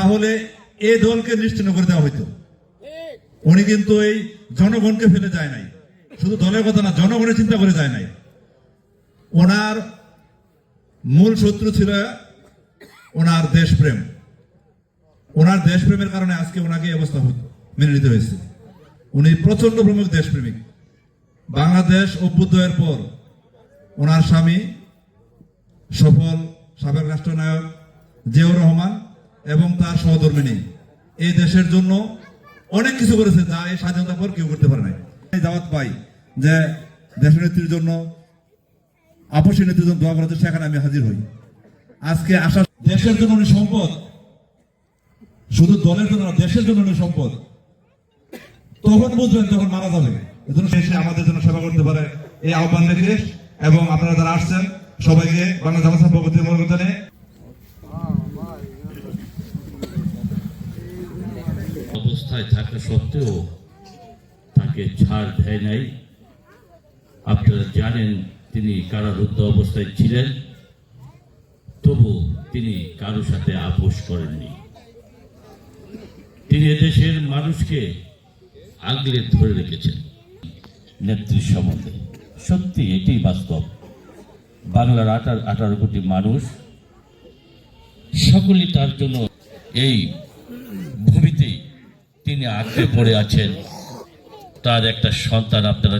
তাহলে এই দলকে নিশ্চিন্ন করে দেওয়া হইতো। উনি কিন্তু এই জনগণকে ফেলে যায় নাই। শুধু দলের কথা না, জনগণের চিন্তা করে যায় নাই। ওনার মূল শত্রু ছিল ওনার দেশপ্রেম। ওনার দেশপ্রেমের কারণে আজকে ওনাকে অবস্থা মেনে নিতে হয়েছে। উনি প্রচণ্ড প্রমুখ দেশপ্রেমিক। বাংলাদেশ অভ্যুদয়ের পর ওনার স্বামী সফল সাবেক রাষ্ট্রনায়ক জিয়াউর রহমান এবং তার সহধর্মিনী। এই দেশের জন্য অনেক কিছু করেছে, যা এই স্বাধীনতার পর কেউ করতে পারে নাই। দাওয়াত পাই যে দেশনেত্রীর জন্য, আপসী নেত্রীর জন্য দোয়া করাতে সেখানে আমি হাজির হই। আজকে আসা দেশের জন্য উনি সম্পদ। শুধু দলের জন্য না, দেশের জন্য উনি সম্পদ। তখন বুঝবেন যখন মারা যাবে। এজন্য শেষে আমাদের জন্য সেবা করতে পারে। এই আহ্বান রেখে এবং আপনারা যারা আসছেন, সবাইকে বাংলা জামা সাহেব পক্ষ থেকে মনে করতে অবস্থায় থাকা সত্ত্বেও তাকে ছাড় দেয় নাই। আপনারা জানেন তিনি কারারুদ্ধ অবস্থায় ছিলেন, তবু তিনি কারোর সাথে আপোষ করেননি। তিনি এদেশের মানুষকে আগলে ধরে রেখেছেন। নেত্রীর সম্বন্ধে। সত্যি এটি বাস্তব। বাংলার আঠারো আঠারো কোটি মানুষ, সকলেই তার জন্য এই তিনি আঁকড়ে পড়ে আছেন। তার একটা সন্তান আপনারা।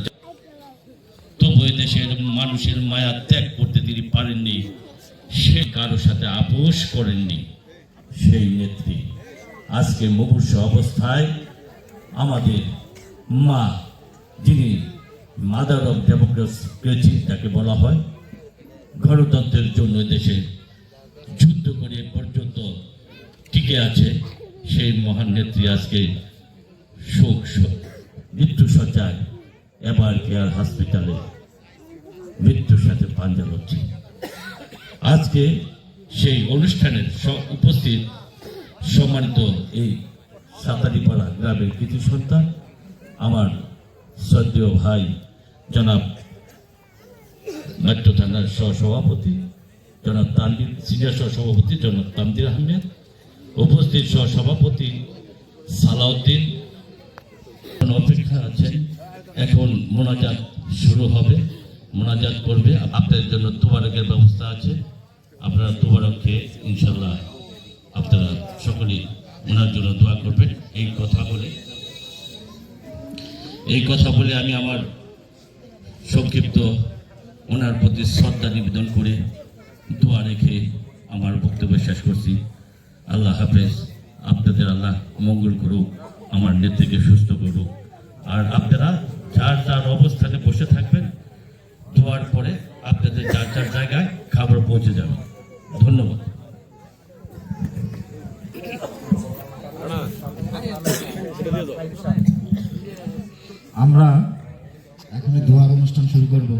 তবু দেশের মানুষের মায়া ত্যাগ করতে তিনি পারেননি। সে কারও সাথে আপোষ করেননি। সেই নেত্রী আজকে মুমূর্ষ অবস্থায় আমাদের মা, যিনি মাদার অফ ডেমোক্রেসি তাকে বলা হয়, গণতন্ত্রের জন্য দেশে যুদ্ধ করে পর্যন্ত টিকে আছে। সেই মহান নেত্রী আজকে শোক, মৃত্যু সজ্জায় এবার কেয়ার হসপিটালে মৃত্যুর সাথে পাঞ্জা হচ্ছে। আজকে সেই অনুষ্ঠানের উপস্থিত সম্মানিত এই সাতারিপাড়া গ্রামের কৃতি সন্তান, আমার শ্রদ্ধেয় ভাই জনাব নাট্য থানার সহসভাপতি জনাব তানবির সিনিয়র সহসভাপতি জনাব তামদির আহমেদ, উপস্থিত সহসভাপতি সালাউদ্দিন অপেক্ষা আছেন এখন মোনাজাত শুরু হবে। মোনাজাত করবে আপনাদের জন্য তোবারকের ব্যবস্থা আছে। আপনারা তোবারক খেয়ে ইনশাল্লাহ আপনারা সকলেই ওনার জন্য দোয়া করবেন। এই কথা বলে, এই কথা বলে আমি আমার সংক্ষিপ্ত ওনার প্রতি শ্রদ্ধা নিবেদন করে দোয়া রেখে আমার বক্তব্য শেষ করছি। আল্লাহ হাফেজ। আপনাদের আল্লাহ মঙ্গল করুক। আমার নেত্রীকে সুস্থ করুক। আর আপনারা যার যার অবস্থানে বসে থাকবেন, ধোয়ার পরে আপনাদের যার যার জায়গায় খাবার পৌঁছে যাবে। ধন্যবাদ। আমরা এখনই দোয়ার অনুষ্ঠান শুরু করব।